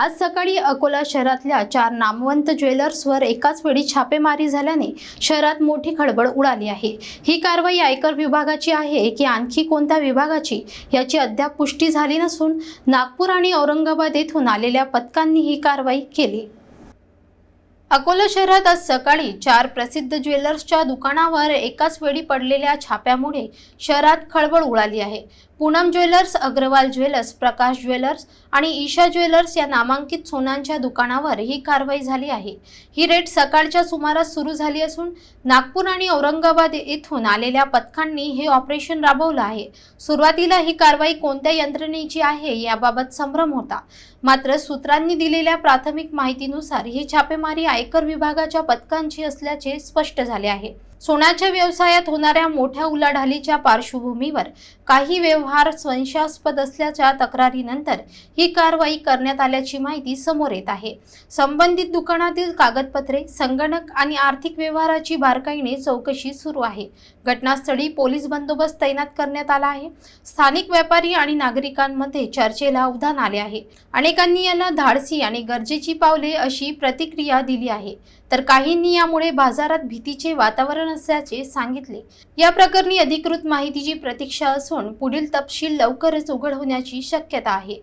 आज सकाळी अकोला शहरातल्या चार नामवंत ज्वेलर्सवर एकाच वेळी छापेमारी झाल्याने शहरात मोठी खळबळ उडाली आहे. ही कारवाई आयकर विभागाची आहे की आणखी कोणत्या विभागाची याची अद्याप पुष्टी झाली नसून नागपूर आणि औरंगाबाद येथून आलेल्या पथकांनी ही कारवाई केली. अकोला शहरात आज सकाळी चार प्रसिद्ध ज्वेलर्सच्या दुकानावर एकाच वेळी पडलेल्या छाप्यामुळे शहरात खळबळ उडाली आहे. Poonam jewellers Agarwal jewellers Prakash jewellers आणि ईशा ज्वेलर्स या नामांकित सोनांच्या दुकानावर ही कारवाई झाली आहे. ही रेट सकाळच्या सुमारास सुरू झाली असून नागपूर आणि औरंगाबाद येथून आलेल्या पथकांनी हे ऑपरेशन राबवलं आहे. सुरुवातीला ही कारवाई कोणत्या यंत्रणेची आहे याबाबत संभ्रम होता. मात्र सूत्रांनी दिलेल्या प्राथमिक माहितीनुसार ही छापेमारी आयकर विभागाच्या पथकांची असल्याचे स्पष्ट झाले आहे. सोन्याच्या व्यवसायात होणाऱ्या मोठ्या उलाढालीच्या पार्श्वभूमीवर काही व्यवहार संशयास्पद असल्याच्या तक्रारीनंतर ही कारवाई करण्यात आल्याची माहिती समोर येत आहे. संबंधित दुकानातील कागदपत्रे संगणक आणि आर्थिक व्यवहाराची बारकाईने चौकशी सुरू आहे. घटनास्थळी पोलीस बंदोबस्त तैनात करण्यात आला आहे. स्थानिक व्यापारी आणि नागरिकांमध्ये चर्चेला उधाण आले आहे. अनेकांनी याला धाडसी आणि गरजेची पावले अशी प्रतिक्रिया दिली आहे. तर काहींनी यामुळे बाजारात भीतीचे वातावरण असल्याचे सांगितले. या प्रकरणी अधिकृत माहितीची प्रतीक्षा असून पुढील तपशील लवकरच उघड होण्याची शक्यता आहे.